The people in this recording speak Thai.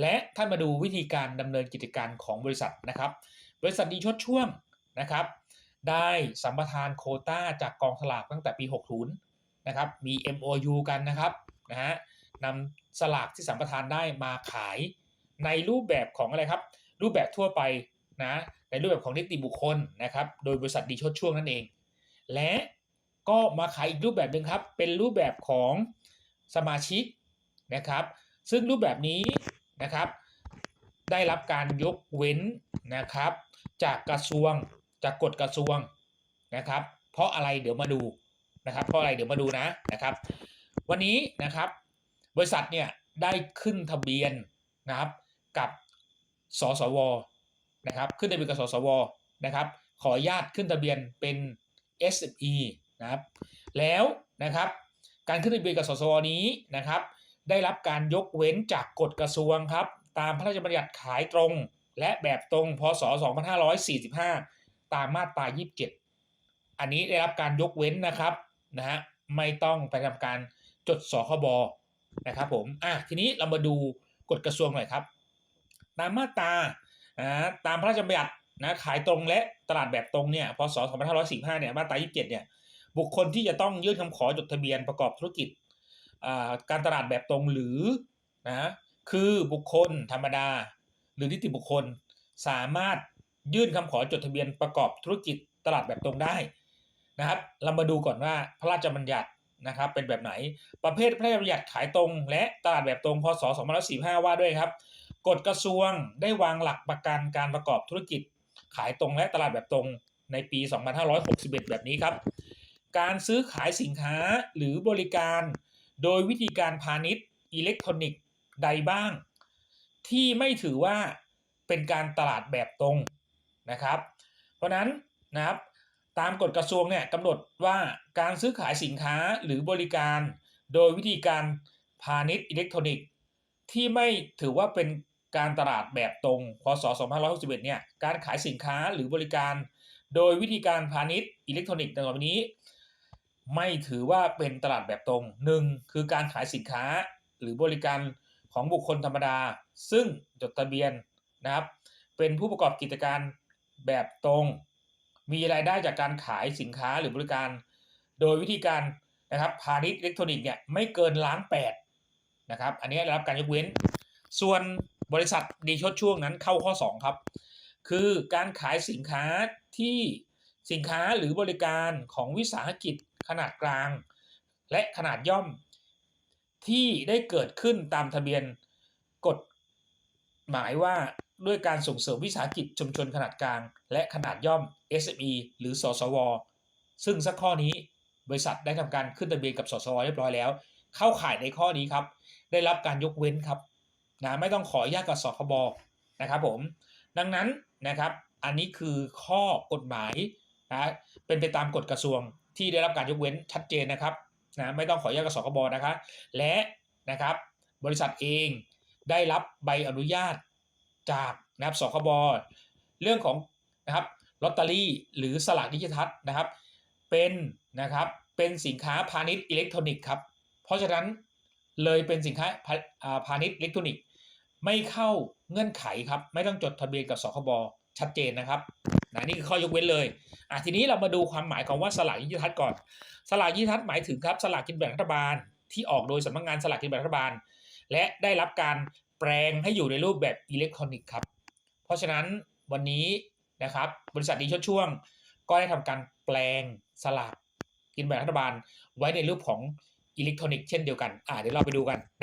และท่านมาดูวิธีการดำเนินกิจการของบริษัทนะครับ บริษัทดีชดช่วงนะครับ ได้สัมปทานโคต้าจากกองสลากตั้งแต่ปี 60นะครับ มี MOU กันนะครับนะฮะนำสลากที่สัมปทานได้มาขายในรูปแบบของอะไรครับ รูปแบบทั่วไปนะในรูปแบบของนิติบุคคลนะครับ โดยบริษัทดีชดช่วงนั่นเอง และก็มาขายอีกรูปแบบหนึ่งครับ เป็นรูปแบบของสมาชิกนะครับ ซึ่งรูปแบบนี้ นะครับ ได้รับการยกเว้นนะครับ จากกระทรวงจากกฎกระทรวงนะครับ เพราะอะไรเดี๋ยวมาดูนะครับ เพราะอะไรเดี๋ยวมาดูนะนะครับ วันนี้นะครับบริษัทเนี่ยได้ขึ้นทะเบียนนะครับกับสสวนะครับขึ้นทะเบียนกับสสวนะครับขออนุญาตขึ้นทะเบียนเป็น SME นะครับแล้วนะครับการขึ้นทะเบียนกับสสวนี้นะครับ ได้รับการยกเว้นจากกฎกระทรวงครับ ตามพระราชบัญญัติขายตรง และแบบตรงพศ 2545 ตามมาตรา 27 อันนี้ได้รับการยกเว้นนะครับนะฮะไม่ต้องไปทำการจดสคบนะครับผมอะทีนี้เรามาดูกฎกระทรวงหน่อยครับ ตามมาตรานะตามพระราชบัญญัตินะขายตรงและตลาดแบบตรงเนี่ยพศ 2545 เนี่ยมาตรา 27 เนี่ยบุคคลที่จะต้องยื่นคำขอจดทะเบียนประกอบธุรกิจ การตลาดแบบตรงหรือนะคือบุคคลธรรมดา หรือนิติบุคคลสามารถยื่นคำขอจดทะเบียนประกอบธุรกิจตลาดแบบตรงได้นะครับ เรามาดูก่อนว่าพระราชบัญญัตินะครับเป็นแบบไหนประเภทพระราชบัญญัติขายตรง และตลาดแบบตรงพศ2545 ว่าด้วยครับกฎกระทรวงได้วางหลักประกันการประกอบธุรกิจ ขายตรงและตลาดแบบตรงในปี 2561 แบบนี้ครับ การซื้อขายสินค้าหรือบริการ โดยวิธีการพาณิชย์อิเล็กทรอนิกส์ใดบ้าง ที่ไม่ถือว่าเป็นการตลาดแบบตรงนะครับ เพราะนั้นนะครับตามกฎกระทรวงเนี่ยกำหนดว่าการซื้อขายสินค้าหรือบริการ โดยวิธีการพาณิชย์อิเล็กทรอนิกส์ที่ไม่ถือว่าเป็นการตลาดแบบตรง พศ 2561 เนี่ย การขายสินค้าหรือบริการ โดยวิธีการพาณิชย์อิเล็กทรอนิกส์ดังต่อไปนี้ ไม่ถือว่าเป็นตลาดแบบตรงหนึ่งคือการขายสินค้าหรือบริการของบุคคลธรรมดา ซึ่งจดทะเบียนนะครับ เป็นผู้ประกอบกิจการแบบตรง มีรายได้จากการขายสินค้าหรือบริการ โดยวิธีการนะครับพาณิชย์อิเล็กทรอนิกส์เนี่ยไม่เกินล้านแปดนะครับ อันนี้ได้รับการยกเว้น ส่วนบริษัทดีชดช่วงนั้นเข้าข้อ 2 ครับ คือการขายสินค้าที่สินค้าหรือบริการของวิสาหกิจ ขนาดกลาง และขนาดย่อมที่ได้เกิดขึ้นตามทะเบียนกฎหมายว่าด้วยการส่งเสริมวิสาหกิจชุมชนขนาดกลาง และขนาดย่อม SME หรือสสว ซึ่งสักข้อนี้บริษัทได้ทำการขึ้นทะเบียนกับสสวเรียบร้อยแล้ว เข้าข่ายในข้อนี้ครับ ได้รับการยกเว้นครับนะไม่ต้องขออนุญาตกับสคบนะครับผม ดังนั้นนะครับ อันนี้คือข้อกฎหมายนะเป็นไปตามกฎกระทรวง ที่ได้รับการยกเว้นชัดเจนนะครับนะไม่ต้องขออนุญาตกับสคบนะคะ และนะครับบริษัทเองได้รับใบอนุญาตจากนะครับสคบเรื่องของนะครับลอตเตอรี่หรือสลากดิจิทัลนะครับเป็นนะครับเป็นสินค้าพาณิชย์อิเล็กทรอนิกส์ครับเพราะฉะนั้นเลยเป็นสินค้าพาณิชย์อิเล็กทรอนิกส์ไม่เข้าเงื่อนไขครับไม่ต้องจดทะเบียนกับสคบ ชัดเจนนะครับนะนี่คือข้อยกเว้นเลยอะทีนี้เรามาดูความหมายของว่าสลากดิจิทัลก่อน สลากดิจิทัลหมายถึงครับสลากกินแบ่งรัฐบาล ที่ออกโดยสำนักงงานสลากกินแบ่งรัฐบาล และได้รับการแปลงให้อยู่ในรูปแบบอิเล็กทรอนิกส์ครับ เพราะฉะนั้นวันนี้นะครับบริษัทดีชดช่วง ก็ได้ทำการแปลงสลากกินแบ่งรัฐบาล ไว้ในรูปของอิเล็กทรอนิกส์เช่นเดียวกัน อ่าเดี๋ยวเราไปดูกัน